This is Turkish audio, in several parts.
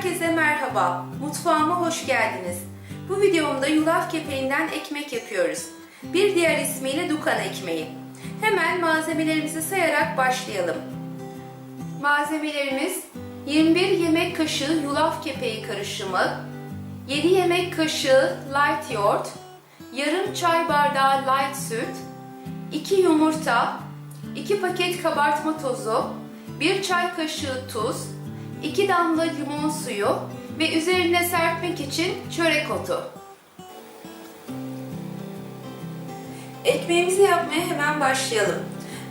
Merhaba, mutfağıma hoş geldiniz. Bu videomda yulaf kepeğinden ekmek yapıyoruz. Bir diğer ismiyle dukan ekmeği. Hemen malzemelerimizi sayarak başlayalım. Malzemelerimiz 21 yemek kaşığı yulaf kepeği karışımı, 7 yemek kaşığı light yoğurt, yarım çay bardağı light süt, 2 yumurta, 2 paket kabartma tozu, 1 çay kaşığı tuz, 2 damla limon suyu ve üzerine serpmek için çörek otu. Ekmeğimizi yapmaya hemen başlayalım.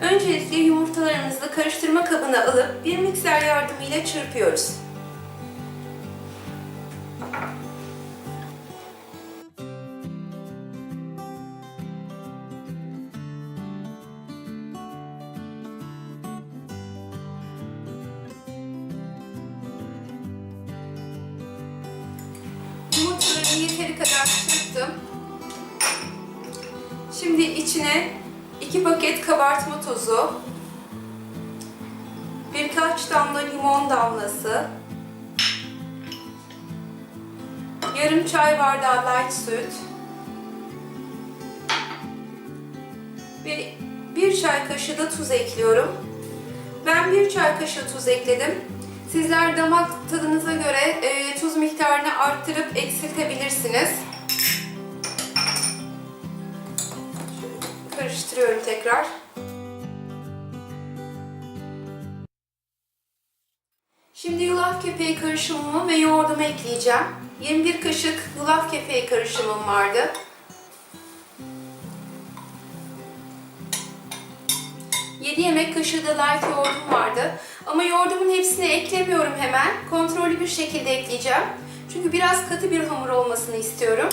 Öncelikle yumurtalarımızı karıştırma kabına alıp bir mikser yardımıyla çırpıyoruz. Çırptım. Şimdi içine 2 paket kabartma tozu, birkaç damla limon damlası, yarım çay bardağı light süt ve bir çay kaşığı da tuz ekliyorum. Ben bir çay kaşığı tuz ekledim. Sizler damak tadınıza göre e, tuz miktarını arttırıp eksiltebilirsiniz. Tekrar. Şimdi yulaf kepeği karışımımı ve yoğurdumu ekleyeceğim. 21 kaşık yulaf kepeği karışımım vardı. Yemek kaşığı da light yoğurdum vardı. Ama yoğurdumun hepsini eklemiyorum hemen. Kontrollü bir şekilde ekleyeceğim. Çünkü biraz katı bir hamur olmasını istiyorum.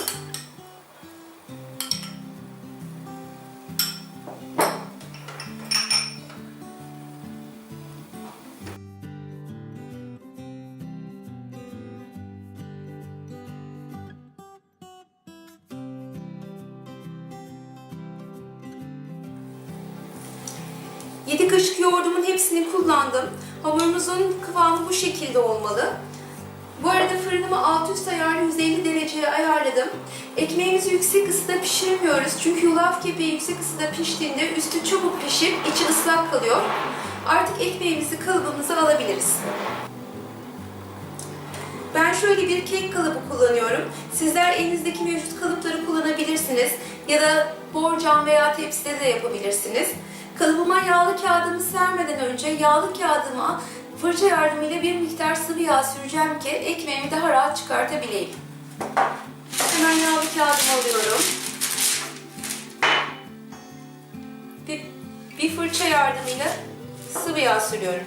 Yedi kaşık yoğurdumun hepsini kullandım. Hamurumuzun kıvamı bu şekilde olmalı. Bu arada fırınımı alt üst ayarlı 150 dereceye ayarladım. Ekmeğimizi yüksek ısıda pişirmiyoruz. Çünkü yulaf kepeği yüksek ısıda piştiğinde üstü çabuk pişip içi ıslak kalıyor. Artık ekmeğimizi kalıbımıza alabiliriz. Ben şöyle bir kek kalıbı kullanıyorum. Sizler elinizdeki mevcut kalıpları kullanabilirsiniz. Ya da borcam veya tepside de yapabilirsiniz. Kalıbıma yağlı kağıdımı sermeden önce yağlı kağıdıma fırça yardımıyla bir miktar sıvı yağ süreceğim ki ekmeğimi daha rahat çıkartabileyim. Hemen yağlı kağıdımı alıyorum. Bir, bir fırça yardımıyla sıvı yağ sürüyorum.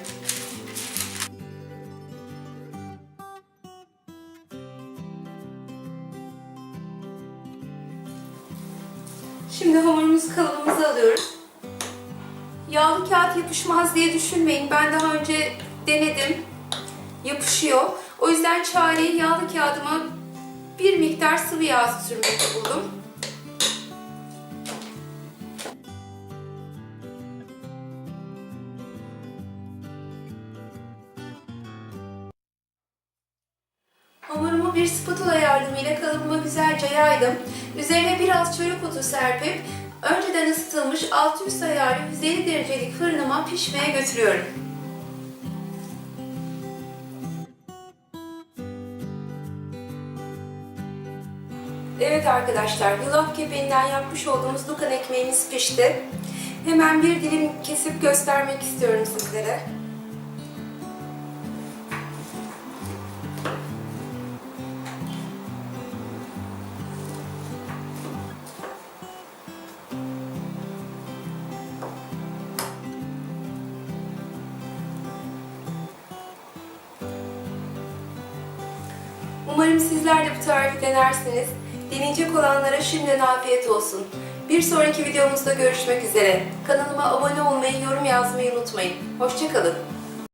Şimdi hamurumuzu kalıbımıza alıyoruz. Yağlı kağıt yapışmaz diye düşünmeyin. Ben daha önce denedim. Yapışıyor. O yüzden çareyi yağlı kağıdıma bir miktar sıvı yağ sürmekte buldum. Hamurumu bir spatula yardımıyla kalıbıma güzelce yaydım. Üzerine biraz çörek otu serpip önceden ısıtılmış alt üst ayarlı 150 derecelik fırınıma pişmeye götürüyorum. Evet arkadaşlar, yulaf kepeğinden yapmış olduğumuz dukan ekmeğimiz pişti. Hemen bir dilim kesip göstermek istiyorum sizlere. Umarım sizler de bu tarifi denersiniz. Deneyecek olanlara şimdiden afiyet olsun. Bir sonraki videomuzda görüşmek üzere. Kanalıma abone olmayı, yorum yazmayı unutmayın. Hoşçakalın.